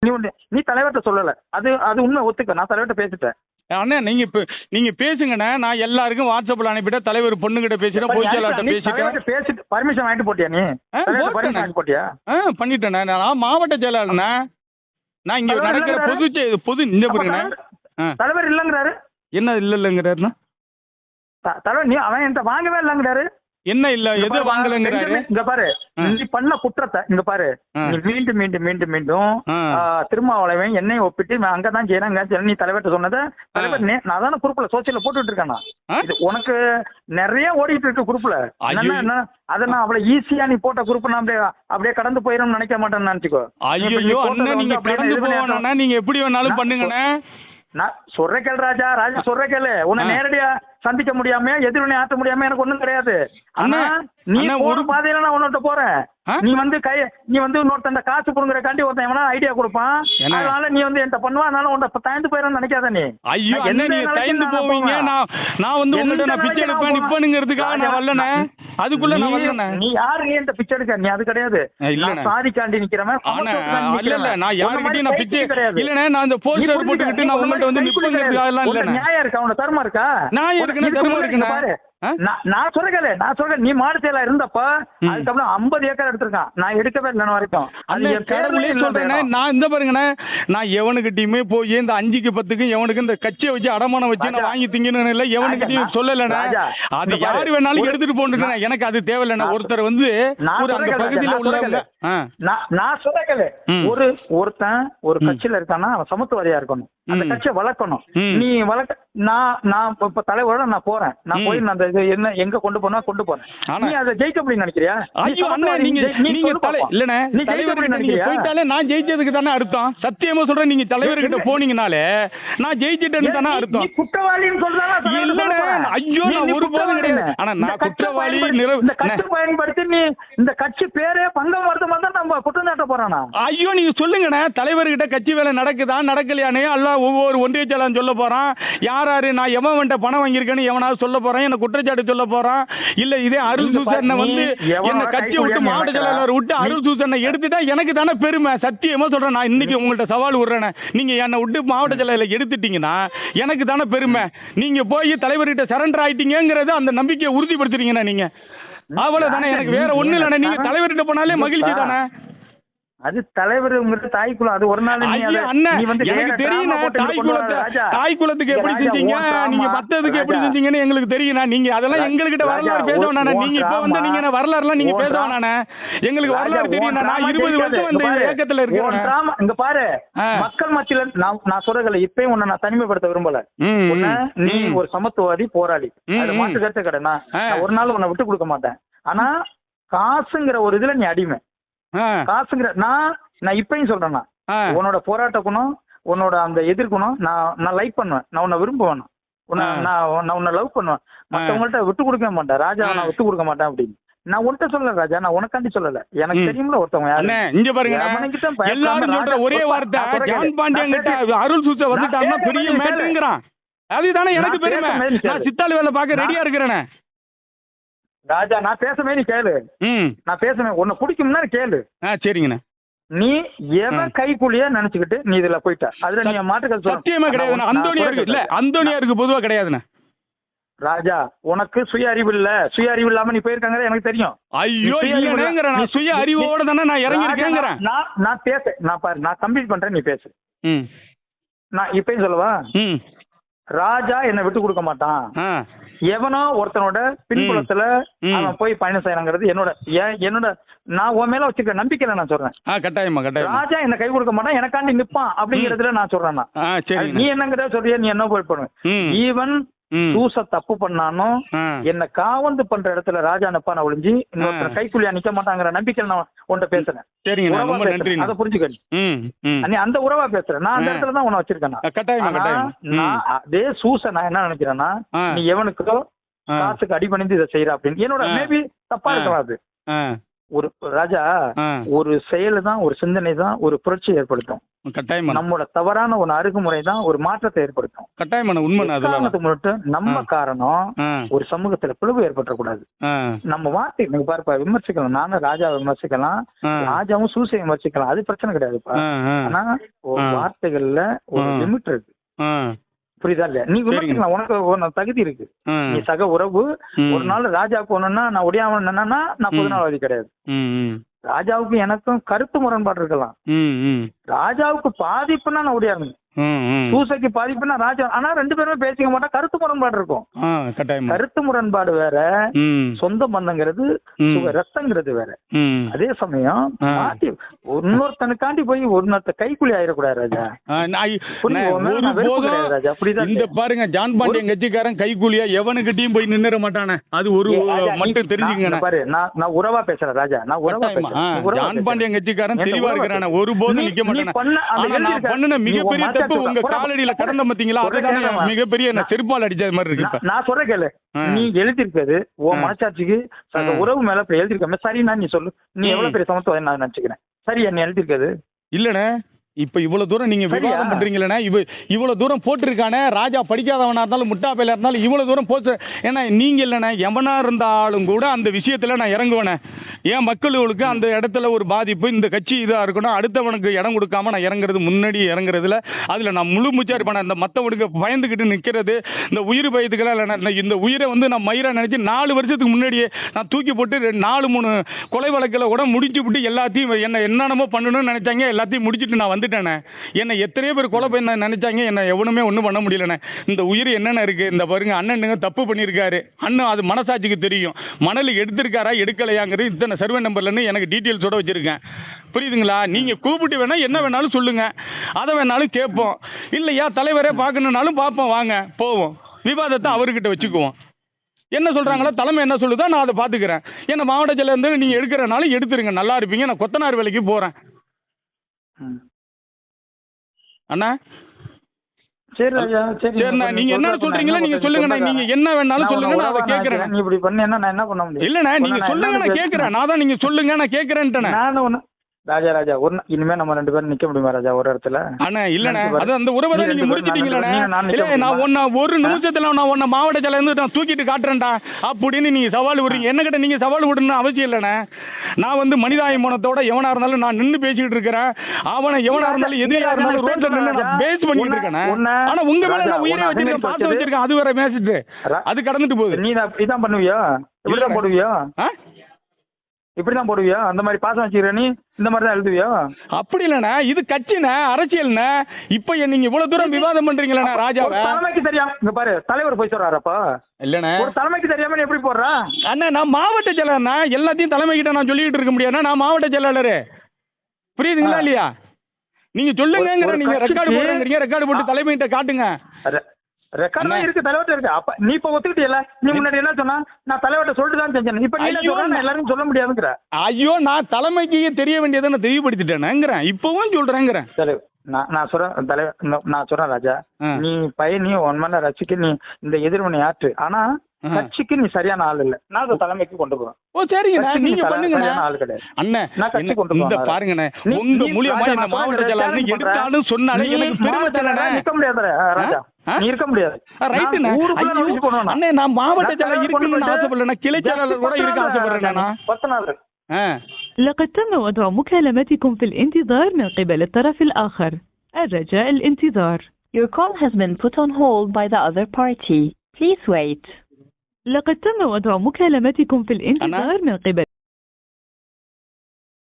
நீ ஒண்ணு நீ தலைவர்கிட்ட சொல்லல. அது அது உண்மை ஒத்துக்க. நான் தலைவர்கிட்ட பேசிட்டேன். அண்ணா நீங்க இப்ப நீங்க பேசுங்கண்ணே. நான் எல்லாருக்கும் வாட்ஸ்அப்ல அனுப்பிட்டேன். தலைவர் பொண்ணுகிட்ட பேசிட்டேன். நீ பேசிட்டேன். பேசிட்டு பர்மிஷன் வாங்கிட்டு போட்டியா நீ. பர்மிஷன் வாங்கிட்டு போட்டியா? ஆ பண்ணிட்டேண்ணே. நான் மாவட்ட செயலாளர்ண்ணே. நான் இங்க நடக்கிற. பொது பொது இந்த பாருங்கண்ணே தலைவர்- இல்லங்கிறாரு. என்ன இல்ல இல்லைங்கிறாருண்ணா தலைவர் நீ அவன் என்கிட்ட வாங்கவே இல்லங்கிறாரு. என்ன இல்ல எது வாங்கலைங்கிறாரு. இங்க பாரு. நீ பண்ண குற்றத்தை இங்க பாரு. மீண்டும் மீண்டும் மீண்டும் மீண்டும் திருமாவளவன் என்னை ஒப்பிட்டு நான் அங்கதான் செய்யறேன் நீ தலைவர்கிட்ட சொன்னதை தலைவர் நான் தானே குரூப்ல சோசியல்ல போட்டுட்டு இருக்கேன்? இது உனக்கு நிறைய ஓடிட்டு இருக்கு குரூப்ல. என்ன அதை நான் அவ்வளவு ஈஸியா நீ போட்ட குரூப் நான் அப்படியே அப்படியே கடந்து போயிடும் நினைக்க மாட்டேன்னு நினைச்சுக்கோ. ஐயோ நீங்க கடந்து போவானா நீங்க எப்படி வேணாலும் பண்ணுங்கண்ணே. நான் சொல்ற கேள் ராஜா ராஜா சொல்ற கேளு உன்னை. நேரடியா சந்திக்க முடியாம எதிர்வினை ஆற்ற முடியாம எனக்கு ஒண்ணும் கிடையாது ஆனா நீ ஒரு- பாதையில நான் உன்கிட்ட போறேன்? நீ வந்து கை நீ வந்து இன்னொருத்தன் காசு புடுங்குற காண்டி ஒருத்தன் எவனா ஐடியா கொடுப்பான் என்ன? அதனால நீ வந்து என்கிட்ட பண்ணுவா அதனால உன்கிட்ட தயந்து போயிடும் நினைக்காத நீ ஐயோ நீங்க நிலைக்கு தயந்து போவீங்க? நான் நான் வந்து எந்த உங்கள்கிட்ட நான் பிச்சை எடுப்பேன் நிப்பேனுங்கிறதுக்காக? நான் வரலண்ணே அதுக்குள்ள நான் நீ- யாரு நீ என்கிட்ட பிச்சை எடுக்க நீ அது கிடையாது ஏய், இல்லண்ணே. நான் சாதிக்காண்டி நிக்கிறவன் இல்ல இல்ல. நான் யாருக்கிட்டையும் நான் பிச்சை கிடையாது. இல்லண்ணே நான் இந்த போஸ்டர் போட்டுக்கிட்டு நான் உன்ன உங்கள்கிட்ட வந்து கிடையாது. இல்லண்ணே உன்கிட்ட நியாயம் இருக்கா உனக்கு தர்மம் இருக்கா இருக்குண்ணே, இதுக்கு தர்மம். ஆ? நான் நான் சொல்றேன் நான் சொல்றேன் நீ மாடுத்தேலா இருந்தப்ப ம். அதுக்கப்புறம் 50 ஏக்கர் எடுத்திருக்கான் நான் எடுக்கவே இல்லை வரைக்கும் சொல்றேனே. நான் இந்த பாருங்கண்ணே நான் எவனுக்கிட்டையுமே போய் இந்த அஞ்சுக்கு பத்துக்கும் எவனுக்கு இந்த கட்சியை வச்சு அடமானம் வச்சு நான். வாங்கி திங்கணும் இல்லை எவனுக்கிட்டையும் சொல்லலைண்ணே அது. யாரு வேணாலும் எடுத்துட்டு போட்டுண்ணே எனக்கு அது தேவையில்லைண்ணே ஒருத்தர் வந்து ஒரு அந்த பகுதியில் உள்ளவங்க நான் சொல்றேன். ஒரு ஒருத்தன் ஒரு. கட்சியில இருக்கான்னா அவன் சமத்துவதியா இருக்கணும் அந்த. கட்சியை வளர்க்கணும். நீ வளர்க்க நான் நான் இப்ப- தலைவரோட நான் போறேன் நான். போய் நான் அந்த என்ன எங்க கொண்டு போனா கொண்டு போறேன் நீ அதை ஜெயிக்க முடியும் நினைக்கிறியா ஐயோ அண்ணா நீங்க நீங்க தலை. இல்லண்ணே நீ ஜெயிக்க முடியும் நினைக்கிறியா போயிட்டாலே நான் ஜெயிச்சதுக்கு தானே அர்த்தம் சத்தியமா சொல்றேன் நீங்க தலைவர்கிட்ட இல்ல. போனீங்கனாலே நான் ஜெயிச்சிட்டேன்னு தானே அர்த்தம் நீ குற்றவாளின்னு சொல்ல போறேன். ஐயோ, நான் ஒருபோதும். கிடையாது. ஆனா நான் குற்றவாளி இந்த கட்சி பயன்படுத்தி நீ இந்த கட்சி பேரே பங்கம் வருது மாதிரி நம்ம குற்றம் சாட்ட போறானா ஐயோ நீங்க சொல்லுங்கண்ணே தலைவர்கிட்ட கட்சி வேலை நடக்குதா நடக்கலையானே எல்லாம் ஒவ்வொரு ஒன்றிய செயலாளர் சொல்ல போறான் யார் யாரு நான் எவன் வந்துட்ட பணம் வாங்கியிருக்கேன்னு எவனாவது சொல்ல போறான் என்ன குற்றச்சாட்டு சொல்ல போறான். இல்ல இதே அருள் சூசனை வந்து என்ன கட்சி விட்டு மாவட்ட செயலாளர் விட்டு அருள் சூசனை எடுத்துட்டா எனக்கு தானே பெருமை. சத்தியமா சொல்றேன் நான் இன்னைக்கு உங்கள்ட்ட சவால் விடுறேனே. நீங்க என்னை விட்டு மாவட்ட செயலாளர் எடுத்துட்டீங்கன்னா எனக்கு தானே பெருமை. நீங்க போய் தலைவர்கிட்ட சரண்டர் ஆயிட்டீங்கிறது அந்த நம்பிக்கையை உறுதிப்படுத்துறீங்கண்ணா நீங்க. அவ்வளவுதானே எனக்கு வேற ஒண்ணு இல்லைண்ணே. நீங்க தலைவர்கிட்ட போனாலே மகிழ்ச்சி தானே? அது தலைவருங்கிறது தாய்க்குலம் அது ஒரு நாள் நீ வந்து எனக்கு தெரியும் தாய் குலத்தை. தாய் குலத்துக்கு எப்படி செஞ்சீங்க நீங்க மத்ததுக்கு எப்படி. செஞ்சீங்கன்னு எங்களுக்கு தெரியும் நீங்க அதெல்லாம் எங்ககிட்ட வரலாறு பேச வேணாண்ணே நீங்க இப்ப வந்து நீங்க என்ன வரலாறுலாம் நீங்க பேச. வேணாண்ணே எங்களுக்கு வரலாறு தெரியும் நான் இருபது. வருஷம் பாரு, இயக்கத்துல drama- இங்க பாரு. மக்கள் மத்தியில நான் நான் சொல்றதில்ல இப்பயும் உன்னை நான் தனிமைப்படுத்த விரும்பல உன்னை நீ. ஒரு சமத்துவவாதி போராளி ம், அது ம். மாற்று கருத்து கடை நான் ஆ. நான் ஒரு நாள் உன்னை விட்டு கொடுக்க மாட்டேன் ஆனா காசுங்கிற ஒரு இதுல நீ அடிமை காசுங்கிற நான் நான் இப்பயும் சொல்றேன் நான். உன்னோட போராட்ட குணம் உன்னோட அந்த எதிர்குணம் நான் நான் லைக் பண்ணுவேன் நான் உன்னை விரும்புவேன். உன்னை. நான் நான் உன்னை லவ் பண்ணுவேன் மற்றவங்கள்ட்ட விட்டு கொடுக்க மாட்டேன் ராஜா. நான் விட்டு கொடுக்க மாட்டேன் அப்படின்னு நான் உன்கிட்ட சொல்லல ராஜா நான் உனக்காண்டி சொல்லல எனக்கு. தெரியும்ல ஒருத்தவங்க யாரு இங்க பாருங்க எல்லாரும் சொல்ற ஒரே வார்த்தை ஜான். பாண்டியன் கிட்ட. அருள் சூச வந்துட்டாங்கன்னா பெரிய பேசுறேன் மேட்டுங்கிறான் அதுதானே எனக்கு பெருமை. நான் சித்தாள் வேலை பார்க்க ரெடியா இருக்கிறேனே ராஜா நான் பேசுமே நீ கேளு. ம். நான் பேசுவேன் உன்னை பிடிக்கும்னா நீ கேளு. ஆ சரிங்கண்ணே. நீ எவன் கைக்கூலியா நினைச்சுக்கிட்டு நீ இதுல போயிட்ட. அதுல நீ மாட்டுக்கள் சத்தியமா கிடையாதுண்ணே. அந்தோனியாருக்கு இல்ல அந்தோனியாருக்கு பொதுவா கிடையாதுண்ணே. ராஜா உனக்கு சுய அறிவு இல்ல. சுய அறிவு இல்லாம நீ போயிருக்காங்க எனக்கு தெரியும். ஐயோ நான் சுய அறிவோட தானே நான் ராஜா, இறங்கியிருக்கேங்கிறேன். நான் நான் பேச நான் பாரு நான் கம்ப்ளீட் பண்றேன் நீ பேசு. நான் இப்பயும் சொல்லவா? ராஜா என்னை விட்டு கொடுக்க மாட்டான். எவனோ ஒருத்தனோட பின்புலத்துல. அவன் போய் பயணம் செய்யறாங்கிறது என்னோட என்னோட நான் உன் மேல வச்சிருக்க நம்பிக்கையில நான் சொல்றேன். கட்டாயமா கட்டாயமா ராஜா என்ன கை கொடுக்க மாட்டான் எனக்காண்டி நிப்பான் அப்படிங்கறதுல நான் சொல்றேன் நீ என்னங்கிறத சொல்றியா நீ என்ன போய் பண்ணுவேன் ஈவன் தூச தப்பு பண்ணாலும் ஆ. என்ன காவந்து பண்ற இடத்துல ராஜா நிப்பான ஒளிஞ்சு இன்னொருத்தர் கைக்குள்ளியா நிக்க மாட்டாங்கிற நம்பிக்கையில நான் உன்கிட்ட பேசுறேன். பேசுறேன். நன்றிண்ணா. அதை புரிஞ்சுக்க நீ. அந்த உறவா பேசுற நான் அந்த. இடத்துல தான் உன்னை வச்சிருக்கேன் நான். அதே சூச நான் என்ன நினைக்கிறேன்னா நீ எவனுக்கோ காசுக்கு அடிபணிந்து இதை செய்யற அப்படின்னு. என்னோட. மேபி தப்பா. இருக்கலாம் அது. ஒரு ராஜா ஒரு செயல் தான் ஒரு சிந்தனை தான் ஒரு புரட்சி ஏற்படுத்தும். கட்டாயமான. நம்மளோட தவறான ஒரு அணுகுமுறை தான் ஒரு மாற்றத்தை ஏற்படுத்தும். கட்டாயமான உண்மை காரணத்துக்கு மட்டும் நம்ம. காரணம் ஒரு சமூகத்துல பிளவு ஏற்பட்டக்கூடாது நம்ம வார்த்தை நீங்க பாருப்பா விமர்சிக்கலாம் நானும் ராஜா விமர்சிக்கலாம். ராஜாவும் சூசை விமர்சிக்கலாம். அது பிரச்சனை கிடையாதுப்பா. ஆனா. வார்த்தைகள்ல ஒரு. லிமிட் இருக்கு. புரியுதா இல்லையா? நீ. விமர்சிக்கலாம். உனக்கு தகுதி இருக்கு. நீ சக உறவு. ஒரு நாள் ராஜா போகணும்னா நான் ஒடியாம நான். பொதுநலவாதி கிடையாது. ம் ம் ராஜாவுக்கு எனக்கும் கருத்து முரண்பாடு இருக்கலாம். ராஜாவுக்கு பாதிப்புன்னா நான் ம் சூசைக்கு பாதிப்புன்னா ராஜா ஆனா ரெண்டு பேருமே பேசிக்க மாட்டா கருத்து முரண்பாடு இருக்கும். கருத்து முரண்பாடு வேற. சொந்த பந்தங்கிறது ரத்தங்கிறது வேற. அதே சமயம். மாத்தி இன்னொருத்தனுக்காண்டி போய் ஒருத்தர் கைக்குள்ளி ஆயிடக்கூடாது ராஜா. ராஜா, புரியுதா இந்த? பாருங்க ஜான் பாண்டியன் கட்சிக்காரன் கைக்கூலியா எவனுக்கிட்டையும் போய் நின்னுற மாட்டானே. அது ஒரு மட்டும் தெரிஞ்சுங்க பாரு நான் நான் உறவா பேசுறேன் ராஜா. நான் உறவா. பேசுறேன். ஜான். பாண்டியன் கட்சிக்காரன் தெளிவா இருக்கிறானே. ஒருபோதும் நிக்க மாட்டானே. பண்ணுன மிகப்பெரிய தப்பு உங்க காலடியில கடந்த பாத்தீங்களா அதுதானே? மிகப்பெரிய நான்- செருப்பால் அடிச்ச மாதிரி இருக்கு இப்ப நான் சொல்ற கேளு. நீ எழுதிருக்கிறது உன். மனசாட்சிக்கு. உறவு மேல இப்படி எழுதிருக்கமே சரின்னா நீ சொல்லு நீ. எவ்வளவு பெரிய சமத்துவம் நான் நினைச்சுக்கிறேன் சரி என்ன எழுதிருக்கிறது இல்லண்ணே இப்ப இவ்வளவு தூரம் நீங்க? விவாதம் பண்றீங்களே இவ இவ்வளவு தூரம் போட்டிருக்கானே ராஜா படிக்காதவனா இருந்தாலும் முட்டா பையலா இருந்தாலும் இவ்வளவு தூரம் போச்சு ஏன்னா நீங்க இல்லைண்ணே எவனா இருந்தாலும் கூட அந்த விஷயத்துல நான் இறங்குவேனே ஏன் மக்களுக்கு அந்த இடத்துல ஒரு பாதிப்பு இந்த கட்சி இதாக இருக்கணும் அடுத்தவனுக்கு இடம் கொடுக்காம நான் இறங்குறது முன்னாடி இறங்குறதுல அதில் நான் முழு முச்சாரி பண்ண இந்த மற்றவனுக்கு பயந்துக்கிட்டு நிற்கிறது இந்த உயிர் பயத்துக்கெல்லாம் இல்லை நான் இந்த உயிரை வந்து நான் மயிராக நினச்சி நாலு வருஷத்துக்கு முன்னாடியே நான் தூக்கி போட்டு ரெண்டு- நாலு மூணு கொலை வழக்கில் கூட முடிச்சு விட்டு எல்லாத்தையும் என்ன என்னென்னமோ பண்ணணும்னு நினச்சாங்க எல்லாத்தையும் முடிச்சுட்டு நான் வந்துட்டேனே. என்னை எத்தனையோ பேர் கொலை பண்ண நினச்சாங்க என்னை எவனுமே ஒன்றும் பண்ண முடியலண்ணே. இந்த உயிர் என்னென்ன இருக்குது இந்த பாருங்க அண்ணனுங்க தப்பு பண்ணியிருக்காரு. அண்ணன் அது மனசாட்சிக்கு தெரியும். மணல் எடுத்திருக்காரா எடுக்கலையாங்கிறது இத்தனை சர்வே நம்பர்லன்னு எனக்கு டீட்டெயில்ஸோட வச்சிருக்கேன். புரியுதுங்களா? நீங்க கூப்பிட்டு வேணா என்ன வேணாலும் சொல்லுங்க. அதை வேணாலும் கேட்போம். இல்லையா தலைவரே பார்க்கணுன்னாலும் பார்ப்போம். வாங்க போவோம். விவாதத்தை அவர்கிட்ட வச்சுக்குவோம். என்ன சொல்றாங்களோ தலைமை என்ன சொல்லுதோ நான் அதை பார்த்துக்கிறேன். ஏன்னா மாவட்ட செயலர் நீங்க எடுக்கிறனாலும் எடுத்துருங்க. நல்லா இருப்பீங்க. நான் கொத்தனார் வேலைக்கு போறேன். ம். அண்ணா? சரி ராஜா சரி சரிண்ணா நீங்க என்ன சொல்றீங்களோ நீங்க சொல்லுங்கண்ணா நீங்க என்ன வேணாலும் சொல்லுங்க நான் அதை கேட்கறேன் நீ இப்படி பண்ணேன்னா நான் என்ன பண்ண முடியும்? இல்லண்ணா நீங்க நான் சொல்லுங்க நான் கேட்கறேன் நான் தான் நீங்க சொல்லுங்க நான் கேட்கறேன்ட்டேண்ணே நானும் ஒண்ணு ராஜா ராஜா ஒரு இனிமே நம்ம ரெண்டு பேரும் நிக்க முடியுமா ராஜா ஒரு இடத்துல? அண்ணா இல்லண்ணே. அது அந்த உறவை நீங்க முடிச்சிட்டீங்களே? நான் இல்ல? உன்னை ஒரு நிமிஷத்துல நான் உன்னை மாவட்ட செயலர் இருந்து நான் தூக்கிட்டு காட்டுறேன்டா. அப்படின்னு நீங்க சவால் விடுறீங்க. என்ன கிட்ட நீங்க சவால் விடணும்னு அவசியம் இல்லைண்ணே. நான் வந்து மனிதாயமானத்தோட எவனா இருந்தாலும் நான் நின்னு பேசிட்டு இருக்கிறேன். அவனை எவனா இருந்தாலும் எதிரியா இருந்தாலும் ரோட்ல நின்னு நான் பேஸ் பண்ணிட்டு இருக்கேனே ஆனா உங்க மேல நான் உயிரை வச்சிருக்கேன் பார்த்து வச்சிருக்கேன். அது வேற மேசிட்டு அது கடந்துட்டு போகுது. நீ தான் இதான் பண்ணுவியோ. போடுவியோ? இப்படிதான் போடுவியோ? அந்த மாதிரி பாசம் வச்சுக்கிற நீ இந்த மாதிரி தான் எழுதுவியோ? அப்படி இல்லண்ணே இது கட்சிண்ணே அரசியல்ண்ணே. இப்ப நீங்க இவ்வளவு தூரம் விவாதம் பண்றீங்களண்ணே ஒரு ராஜாவை? தலைமைக்கு தெரியாம இங்க பாரு தலைவர் போய் சொல்றாரு அப்போ இல்லண்ணே. ஒரு தலைமைக்கு தெரியாம எப்படி போடுறா? அண்ணா நான் மாவட்ட செயலர்ண்ணா எல்லாத்தையும் தலைமைக்கிட்ட நான் சொல்லிட்டு இருக்க முடியாதுண்ணா. நான் மாவட்ட செயலாளர். புரியுதுங்களா. இல்லையா? நீங்க சொல்லுங்கங்கிற நீங்க ரெக்கார்டு போடுறீங்க ரெக்கார்டு போட்டு தலைமைகிட்ட காட்டுங்க. ரெக்கார்ட். இருக்கு தலைவர்கிட்ட இருக்கு. அப்ப நீ இப்ப ஒத்துக்கிட்டியல நீ முன்னாடி என்ன சொன்னா? நான் தலைவர்கிட்ட சொல்லிட்டு தான் செஞ்சேன். இப்ப நீ என்ன ஐயோ, சொல்ற? நான் நான்- எல்லாரும் சொல்ல முடியாதுங்கிற. ஐயோ நான் தலைமைக்கு தெரிய வேண்டியதை நான் தெளிவுபடுத்திட்டேனேங்கிறேன் இப்பவும் சொல்றேங்கிறேன். தலைவர் நான் நான் சொல்றேன் தலைவர் நான் சொல்றேன் ராஜா. நீ பயணி உன் மேல ரசிக்க நீ இந்த எதிர்வினை ஆற்று. ஆனா. கட்சிக்கு நீ சரியான ஆள் இல்ல நான் அதை தலைமைக்கு கொண்டு போறேன் ஓ சரிங்கண்ணா கட்சிக்கு நீங்க தலை- பண்ணுங்கண்ணா சரியான ஆள் கிடையாது அண்ணன் நான் கட்சி என்ன- கொண்டு இந்த போறேன். பாருங்கண்ணே நீ- உங்க நீ மூலியமா ராஜா, இந்த நான் மாவட்ட சொல்றேன், செயலாளர் challenge பண்றேன். எடுத்தாலும் சொன்னாலே நீ எனக்கு பெருமை மாவட்ட தானே செயலாளரா நிக்க முடியாது ராஜா ஆ? நீ இருக்க முடியாது ரைட்டுண்ணே நான் ஊருக்குள்ள ஐயோ, நுழைஞ்சு போகணும் நான். அண்ணே நான் மாவட்ட நான் செயலர் தலைவர் கொண்டு இருக்கணும்னு போயிட்டு ஆசைப்படல கிளை செயலாளர் கூட இருக்க ஆசைப்படுறேன் நான் பத்தனாவது ஆ لقد تم وضع مكالمتكم في الانتظار من قبل الطرف الآخر الرجاء الانتظار Your call has been put on hold by the other party. Please wait. لقد تم وضع مكالمتكم في الانتظار من قبل.